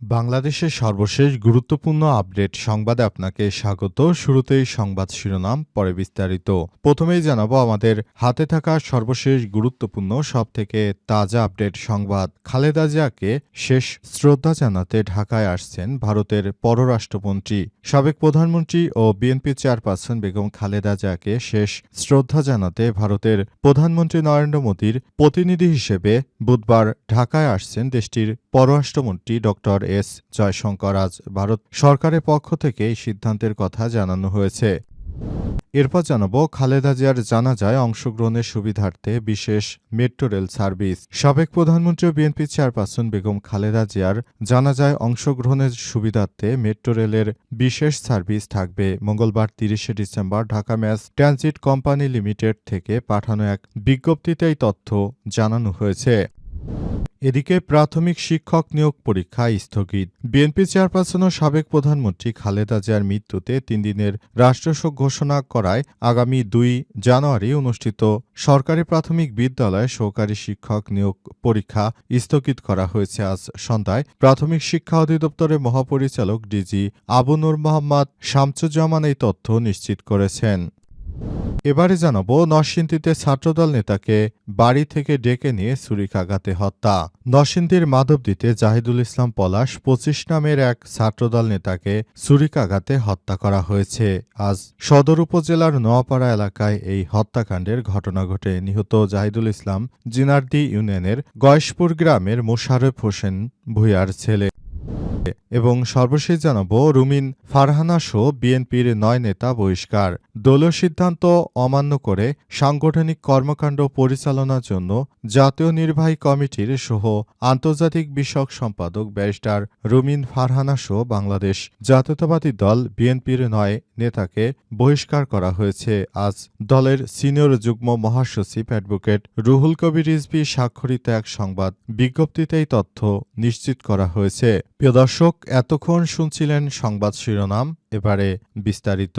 বাংলাদেশের সর্বশেষ গুরুত্বপূর্ণ আপডেট সংবাদে আপনাকে স্বাগত। শুরুতেই সংবাদ শিরোনাম, পরে বিস্তারিত। প্রথমেই জানাব আমাদের হাতে থাকা সর্বশেষ গুরুত্বপূর্ণ, সবথেকে তাজা আপডেট সংবাদ। খালেদা জিয়াকে শেষ শ্রদ্ধা জানাতে ঢাকায় আসছেন ভারতের পররাষ্ট্রমন্ত্রী। সাবেক প্রধানমন্ত্রী ও বিএনপি চেয়ারপারসন বেগম খালেদা জিয়াকে শেষ শ্রদ্ধা জানাতে ভারতের প্রধানমন্ত্রী নরেন্দ্র মোদীর প্রতিনিধি হিসেবে বুধবার ঢাকায় আসছেন দেশটির পররাষ্ট্রমন্ত্রী ডক্টর এস জয়শঙ্কর আজ ভারত সরকারের পক্ষ থেকে এই সিদ্ধান্তের কথা জানানো হয়েছে। এরপর জানাব, খালেদা জিয়ার জানাজায় অংশগ্রহণের সুবিধার্থে বিশেষ মেট্রো রেল সার্ভিস। সাবেক প্রধানমন্ত্রী বিএনপি চেয়ারপারসন বেগম খালেদা জিয়ার জানাজায় অংশগ্রহণের সুবিধার্থে মেট্রো রেলের বিশেষ সার্ভিস থাকবে। মঙ্গলবার তিরিশে December Dhaka mass transit company limited থেকে পাঠানো এক বিজ্ঞপ্তিতে এই তথ্য জানানো হয়েছে। এদিকে প্রাথমিক শিক্ষক নিয়োগ পরীক্ষা স্থগিত। বিএনপি চেয়ারপারসন ও সাবেক প্রধানমন্ত্রী খালেদা জিয়ার মৃত্যুতে তিন দিনের রাষ্ট্রশোক ঘোষণা করায় আগামী দুই জানুয়ারি অনুষ্ঠিত সরকারি প্রাথমিক বিদ্যালয়ে সহকারী শিক্ষক নিয়োগ পরীক্ষা স্থগিত করা হয়েছে আজ সন্ধ্যায়। প্রাথমিক শিক্ষা অধিদপ্তরের মহাপরিচালক ডিজি আবু নূর মোহাম্মদ শামসুজ্জামান এই তথ্য নিশ্চিত করেছেন। এবারে জানাব নরসিংদীতে ছাত্রদল নেতাকে বাড়ি থেকে ডেকে নিয়ে ছুরিকাঘাতে হত্যা। নরসিংদীর মাধবদীতে জাহিদুল ইসলাম পলাশ পঁচিশ নামের এক ছাত্রদল নেতাকে ছুরিকাঘাতে হত্যা করা হয়েছে। আজ সদর উপজেলার নোয়াপাড়া এলাকায় এই হত্যাকাণ্ডের ঘটনা ঘটে। নিহত জাহিদুল ইসলাম জিনার্দি ইউনিয়নের গয়েশপুর গ্রামের মোশারফ হোসেন ভুইয়ার ছেলে। এবং সর্বশেষ জানাব রুমিন ফারহানা শো বিএনপির নয় নেতা বহিষ্কার। দলীয় সিদ্ধান্ত অমান্য করে সাংগঠনিক কর্মকাণ্ড পরিচালনার জন্য জাতীয় নির্বাহী কমিটির সহ আন্তর্জাতিক বিষয়ক সম্পাদক ব্যারিস্টার রুমিন ফারহানা শো বাংলাদেশ জাতীয়তাবাদী দল বিএনপির নয় নেতাকে বহিষ্কার করা হয়েছে। আজ দলের সিনিয়র যুগ্ম মহাসচিব অ্যাডভোকেট রুহুল কবির রিজভি স্বাক্ষরিত এক সংবাদ বিজ্ঞপ্তিতেই তথ্য নিশ্চিত করা হয়েছে। প্রিয় দর্শক, এতক্ষণ শুনছিলেন সংবাদ শিরোনাম, এবারে বিস্তারিত।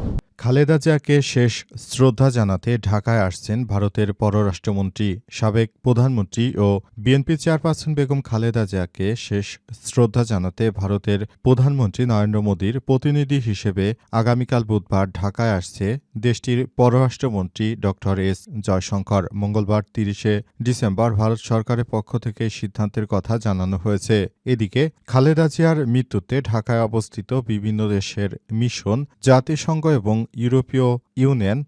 খালেদা জিয়াকে শেষ শ্রদ্ধা জানাতে ঢাকায় আসছেন ভারতের পররাষ্ট্রমন্ত্রী, সাবেক প্রধানমন্ত্রী ও বিএনপি চেয়ারপারসন বেগম খালেদা জিয়াকে শেষ শ্রদ্ধা জানাতে ভারতের প্রধানমন্ত্রী নরেন্দ্র মোদীর প্রতিনিধি হিসেবে আগামীকাল বুধবার ঢাকায় আসছে দেশটির পররাষ্ট্রমন্ত্রী ড এস জয়শঙ্কর। মঙ্গলবার তিরিশে ডিসেম্বর ভারত সরকারের পক্ষ থেকে সিদ্ধান্তের কথা জানানো হয়েছে। এদিকে খালেদা জিয়ার মৃত্যুতে ঢাকায় অবস্থিত বিভিন্ন দেশের মিশন, জাতিসংঘ এবং ইউরোপীয় ইউনিয়ন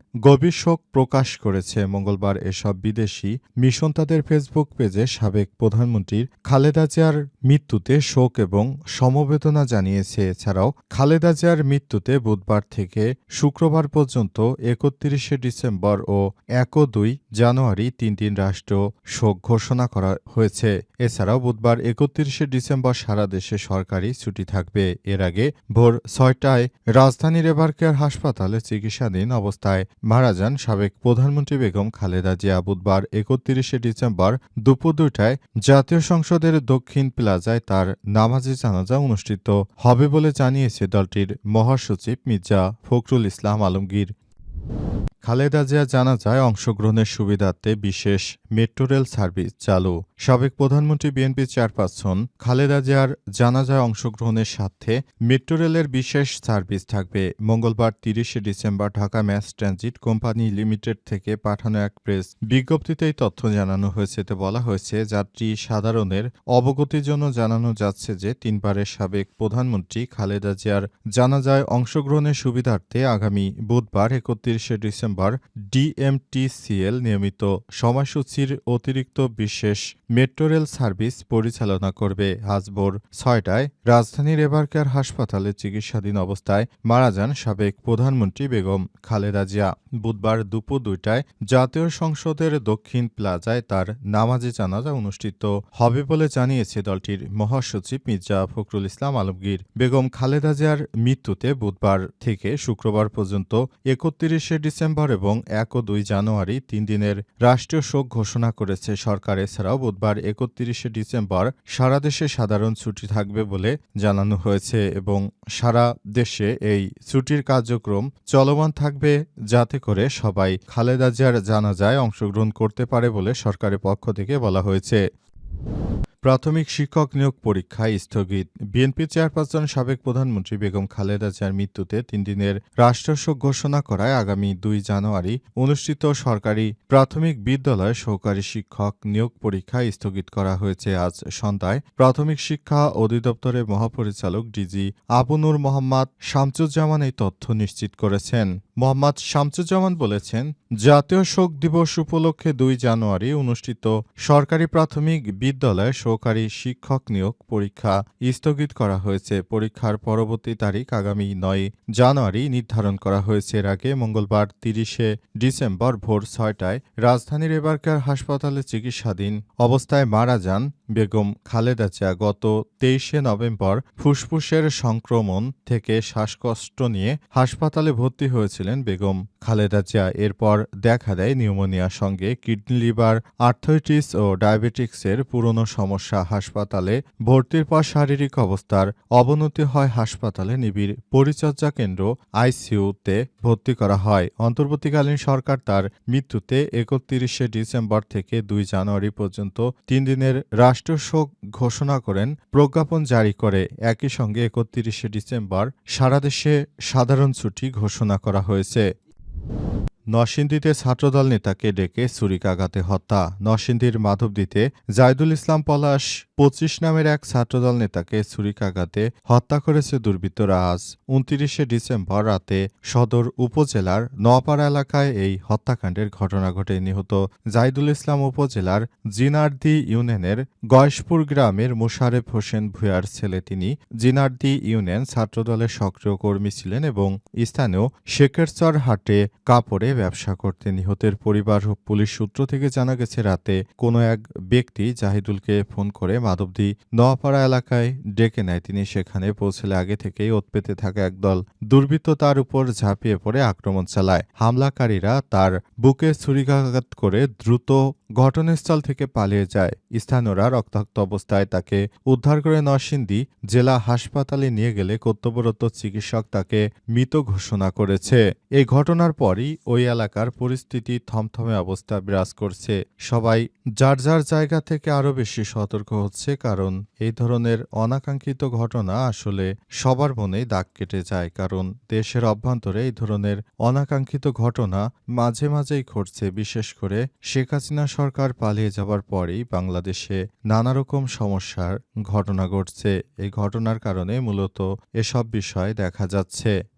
শোক প্রকাশ করেছে। মঙ্গলবার এসব বিদেশি মিশন তাদের ফেসবুক পেজে সাবেক প্রধানমন্ত্রীর খালেদা জিয়ার মৃত্যুতে শোক এবং সমবেদনা জানিয়েছে। এছাড়াও খালেদা জিয়ার মৃত্যুতে বুধবার থেকে শুক্রবার পর্যন্ত একত্রিশে ডিসেম্বর ও এক দুই জানুয়ারি তিন দিন রাষ্ট্র শোক ঘোষণা করা হয়েছে। এছাড়াও বুধবার একত্রিশে ডিসেম্বর সারা দেশে সরকারি ছুটি থাকবে। এর আগে ভোর ছয়টায় রাজধানীর এবারকেয়ার হাসপাতালে চিকিৎসাধীন অবস্থায় মারা যান সাবেক প্রধানমন্ত্রী বেগম খালেদা জিয়া বুধবার একত্রিশে ডিসেম্বর দুপুর দুইটায় জাতীয় সংসদের দক্ষিণ প্লাজায় তার নামাজি জানাজা অনুষ্ঠিত হবে বলে জানিয়েছে দলটির মহাসচিব মির্জা ফখরুল ইসলাম আলমগীর। খালেদা জিয়া জানাজায় অংশগ্রহণের সুবিধার্থে বিশেষ মেট্রো রেল সার্ভিস চালু। সাবেক প্রধানমন্ত্রী বিএনপি চেয়ারপারসন খালেদা জিয়ার জানাজায় অংশগ্রহণের স্বার্থে মেট্রো রেলের বিশেষ সার্ভিস থাকবে। মঙ্গলবার তিরিশে December Dhaka mass transit company limited থেকে পাঠানো এক প্রেস বিজ্ঞপ্তিতে এই তথ্য জানানো হয়েছে। বলা হয়েছে, যাত্রী সাধারণের অবগতির জন্য জানানো যাচ্ছে যে তিনবারের সাবেক প্রধানমন্ত্রী খালেদা জিয়ার জানাজায় অংশগ্রহণের সুবিধার্থে আগামী বুধবার একত্রিশে ডিসেম্বর ডিসেম্বর ডিএমটিসিএল নিয়মিত সময়সূচির অতিরিক্ত বিশেষ মেট্রো রেল সার্ভিস পরিচালনা করবে আজ ভোর ছয়টায়। রাজধানীর এবারকার হাসপাতালে চিকিৎসাধীন অবস্থায় মারা যান সাবেক প্রধানমন্ত্রী বেগম খালেদা জিয়া। বুধবার দুপুর দুইটায় জাতীয় সংসদের দক্ষিণ প্লাজায় তার নামাজে জানাজা অনুষ্ঠিত হবে বলে জানিয়েছে দলটির মহাসচিব মির্জা ফখরুল ইসলাম আলমগীর। বেগম খালেদা জিয়ার মৃত্যুতে বুধবার থেকে শুক্রবার পর্যন্ত একত্রিশে ডিসেম্বর এবং এক ও দুই জানুয়ারি তিন দিনের রাষ্ট্রীয় শোক ঘোষণা করেছে সরকার। এছাড়াও বুধবার একত্রিশে ডিসেম্বর সারা দেশে সাধারণ ছুটি থাকবে বলে জানানো হয়েছে এবং সারা দেশে এই ছুটির কার্যক্রম চলমান থাকবে যাতে করে সবাই খালেদা জিয়ার জানাজায় অংশগ্রহণ করতে পারে বলে সরকারের পক্ষ থেকে বলা হয়েছে। প্রাথমিক শিক্ষক নিয়োগ পরীক্ষায় স্থগিত। বিএনপি চেয়ারপারসন সাবেক প্রধানমন্ত্রী বেগম খালেদা জিয়ার মৃত্যুতে তিন দিনের রাষ্ট্রশোক ঘোষণা করায় আগামী দুই জানুয়ারি অনুষ্ঠিত সরকারি প্রাথমিক বিদ্যালয় সহকারী শিক্ষক নিয়োগ পরীক্ষা স্থগিত করা হয়েছে। আজ সন্ধ্যায় প্রাথমিক শিক্ষা অধিদপ্তরের মহাপরিচালক ডিজি আবুনুর মোহাম্মদ শামসুজ্জামান এই তথ্য নিশ্চিত করেছেন। মোহাম্মদ শামসুজ্জামান বলেছেন, জাতীয় শোক দিবস উপলক্ষে দুই জানুয়ারি অনুষ্ঠিত সরকারি প্রাথমিক বিদ্যালয়ে সহকারী শিক্ষক নিয়োগ পরীক্ষা স্থগিত করা হয়েছে। পরীক্ষার পরবর্তী তারিখ আগামী নয় জানুয়ারি নির্ধারণ করা হয়েছে। এর আগে মঙ্গলবার তিরিশে ডিসেম্বর ভোর ছয়টায় রাজধানীর এবারকার হাসপাতালে চিকিৎসাধীন অবস্থায় মারা যান বেগম খালেদা জিয়া গত তেইশে নভেম্বর ফুসফুসের সংক্রমণ থেকে শ্বাসকষ্ট নিয়ে হাসপাতালে ভর্তি হয়েছিলেন বেগম খালেদা জিয়া। এরপর দেখা দেয় নিউমোনিয়ার সঙ্গে কিডনি লিভার, আর্থ্রাইটিস ও ডায়াবেটিক্সের পুরনো সমস্যা। হাসপাতালে ভর্তির পর শারীরিক অবস্থার অবনতি হয়। হাসপাতালে নিবিড় পরিচর্যা কেন্দ্র আইসিইউতে ভর্তি করা হয়। অন্তর্বর্তীকালীন সরকার তার মৃত্যুতে একত্রিশে ডিসেম্বর থেকে দুই জানুয়ারি পর্যন্ত তিন দিনের রাষ্ট্রীয় শোক ঘোষণা করেন, প্রজ্ঞাপন জারি করে একই সঙ্গে একত্রিশে ডিসেম্বর সারা দেশে সাধারণ ছুটি ঘোষণা করা হয়েছে। নরসিংদীতে ছাত্রদল নেতাকে ডেকে ছুরিকাঘাতে হত্যা। নরসিংদীর মাধবদীতে জায়দুল ইসলাম পলাশ পঁচিশ নামের এক ছাত্রদল নেতাকে ছুরিকাঘাতে হত্যা করেছে দুর্বৃত্তরা আজ উনত্রিশে ডিসেম্বর রাতে সদর উপজেলার নোয়াপাড়া এলাকায় এই হত্যাকাণ্ডের ঘটনা ঘটে নিহত জাইদুল ইসলাম উপজেলার জিনার্দি ইউনিয়নের গয়েশপুর গ্রামের মুশারেফ হোসেন ভুয়ার ছেলে তিনি জিনার্দি ইউনিয়ন ছাত্রদলের সক্রিয় কর্মী ছিলেন এবং স্থানীয় শেখেরচর হাটে কাপড়ে ব্যবসা করতে নিহতের পরিবার ও পুলিশ সূত্র থেকে জানা গেছে, রাতে কোনো এক ব্যক্তি জাহিদুলকে ফোন করে মাধবদী নোয়াপাড়া এলাকায় ডেকে নেয়। তিনি সেখানে পৌঁছলে আগে থেকেই ওত পেতে থাকা একদল দুর্বৃত্ত তার উপর ঝাঁপিয়ে পড়ে, আক্রমণ চালায়। হামলাকারীরা তার বুকে ছুরিকাঘাত করে দ্রুত ঘটনাস্থল থেকে পালিয়ে যায়। স্থানীয়রা রক্তাক্ত অবস্থায় তাকে উদ্ধার করে নরসিংদী জেলা হাসপাতালে নিয়ে গেলে কর্তব্যরত চিকিৎসক তাকে মৃত ঘোষণা করেছে। এই ঘটনার পরই ওই এলাকার পরিস্থিতি থমথমে অবস্থা বিরাজ করছে। সবাই যার যার জায়গা থেকে আরও বেশি সতর্ক হচ্ছে, কারণ এই ধরনের অনাকাঙ্ক্ষিত ঘটনা আসলে সবার মনেই দাগ কেটে যায়, কারণ দেশের অভ্যন্তরে এই ধরনের অনাকাঙ্ক্ষিত ঘটনা মাঝে মাঝেই ঘটছে। বিশেষ করে শেখ হাসিনা সরকার পালিয়ে যাবার পরেই বাংলাদেশে নানা রকম সমস্যার ঘটনা ঘটছে। এই ঘটনার কারণে মূলত এসব বিষয় দেখা যাচ্ছে।